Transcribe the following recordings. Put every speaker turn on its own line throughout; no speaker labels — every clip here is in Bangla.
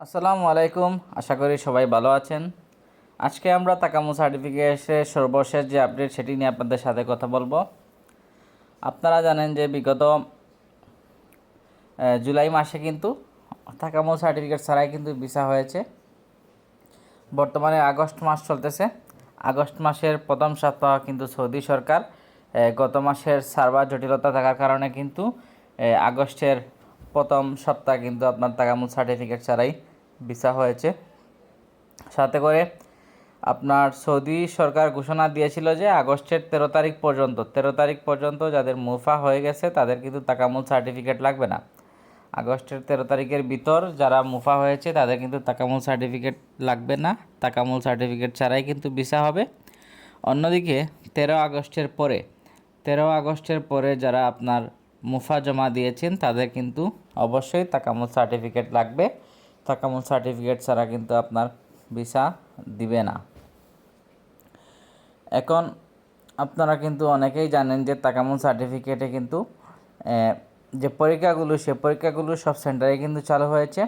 আসসালামু আলাইকুম, আশা করি সবাই ভালো আছেন। আজকে আমরা তাকামু সার্টিফিকেটের সর্বশেষ যে আপডেট, সেটি নিয়ে আপনাদের সাথে কথা বলব। আপনারা জানেন যে বিগত জুলাই মাসে কিন্তু তাকামু সার্টিফিকেট ছাড়াই কিন্তু ভিসা হয়েছে। বর্তমানে আগস্ট মাস চলতেছে। আগস্ট মাসের প্রথম সপ্তাহ কিন্তু সৌদি সরকার গত মাসের সার্ভার জটিলতা থাকার কারণে কিন্তু আগস্টের প্রথম সপ্তাহ কিন্তু আপনার তাকামুল সার্টিফিকেট ছাড়াই ভিসা হয়েছে। সাথে করে আপনার সৌদি সরকার ঘোষণা দিয়েছিল যে আগস্টের তেরো তারিখ পর্যন্ত, তেরো তারিখ পর্যন্ত যাদের মুফা হয়ে গেছে তাদের কিন্তু তাকামুল সার্টিফিকেট লাগবে না। আগস্টের তেরো তারিখের ভিতর যারা মুফা হয়েছে তাদের কিন্তু তাকামুল সার্টিফিকেট লাগবে না। তাকামুল সার্টিফিকেট ছাড়াই কিন্তু ভিসা হবে। অন্যদিকে তেরো আগস্টের পরে, তেরো আগস্টের পরে যারা আপনার মুফা জমা দিয়েছেন, তাদের কিন্তু অবশ্যই তাকামুল সার্টিফিকেট লাগবে। তাকামুল সার্টিফিকেট ছাড়া কিন্তু আপনার ভিসা দিবে না। এখন আপনারা কিন্তু অনেকেই জানেন যে তাকামুল সার্টিফিকেটে কিন্তু যে পরীক্ষাগুলো, সে পরীক্ষাগুলো সব সেন্টারে কিন্তু চালু হয়েছে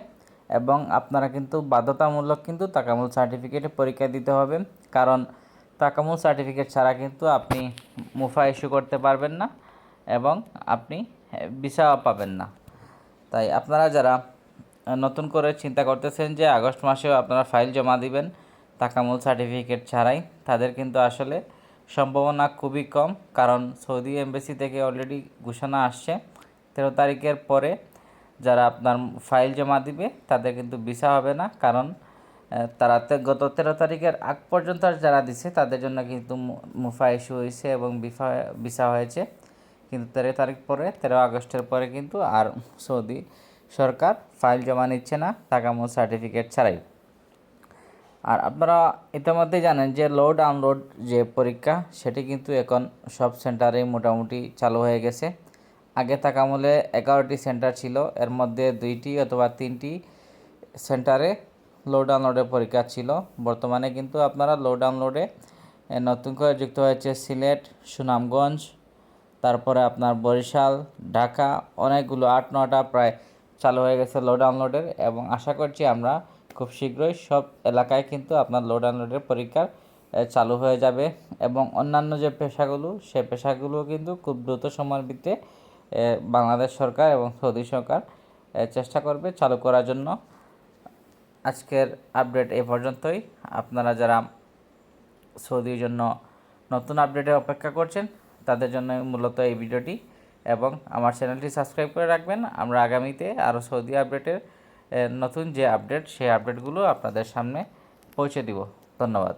এবং আপনারা কিন্তু বাধ্যতামূলক কিন্তু তাকামুল সার্টিফিকেটে পরীক্ষা দিতে হবে। কারণ তাকামুল সার্টিফিকেট ছাড়া কিন্তু আপনি মুফা ইস্যু করতে পারবেন না এবং আপনি ভিসা পাবেন না। তাই আপনারা যারা নতুন করে চিন্তা করতেছেন যে আগস্ট মাসেও আপনারা ফাইল জমা দিবেন, তাকামুল সার্টিফিকেট ছাড়াই, তাদের কিন্তু আসলে সম্ভাবনা খুবই কম, কারণ সৌদি এমবেসি থেকে অলরেডি ঘোষণা আসছে। তেরো তারিখের পরে যারা আপনার ফাইল জমা দিবে, তাদের কিন্তু ভিসা হবে না, কারণ তারা গত তেরো তারিখের আগ পর্যন্ত যারা দিছে, তাদের জন্য কিন্তু মুফা ইস্যু হয়েছে এবং বিফা, ভিসা হয়েছে। কিন্তু তেরো তারিখ পরে, তেরো আগস্টের পরে কিন্তু আর সৌদি সরকার ফাইল জমা নিচ্ছে না তাকামুল সার্টিফিকেট ছাড়াই। আর আপনারা ইতিমধ্যেই জানেন যে লোড আনলোড যে পরীক্ষা, সেটি কিন্তু এখন সব সেন্টারেই মোটামুটি চালু হয়ে গেছে। আগে তাকামলে এগারোটি সেন্টার ছিল, এর মধ্যে দুইটি অথবা তিনটি সেন্টারে লোড আনলোডের পরীক্ষা ছিল। বর্তমানে কিন্তু আপনারা লোড আনলোডে নতুন করে যুক্ত হয়েছে সিলেট, সুনামগঞ্জ তারপরে আপনার বরিশাল, ঢাকা, অনেকগুলো আট, নটা প্রায় চালু হয়ে গেছে লোড আনলোডের এবং আশা করছি আমরা খুব শীঘ্রই সব এলাকায় কিন্তু আপনার লোড আনলোডের পরীক্ষা চালু হয়ে যাবে এবং অন্যান্য যে পেশাগুলো, সে পেশাগুলো কিন্তু খুব দ্রুত সময়ের ভিত্তিতে বাংলাদেশ সরকার এবং সৌদি সরকার চেষ্টা করবে চালু করার জন্য। আজকের আপডেট এ পর্যন্তই। আপনারা যারা সৌদির জন্য নতুন আপডেটের অপেক্ষা করছেন তাদের জন্য মূলত এই ভিডিওটি এবং আমার চ্যানেলটি সাবস্ক্রাইব করে রাখবেন। আমরা আগামীতে আরও সৌদি আপডেটের নতুন যে আপডেট, সেই আপডেটগুলো আপনাদের সামনে পৌঁছে দিব। ধন্যবাদ।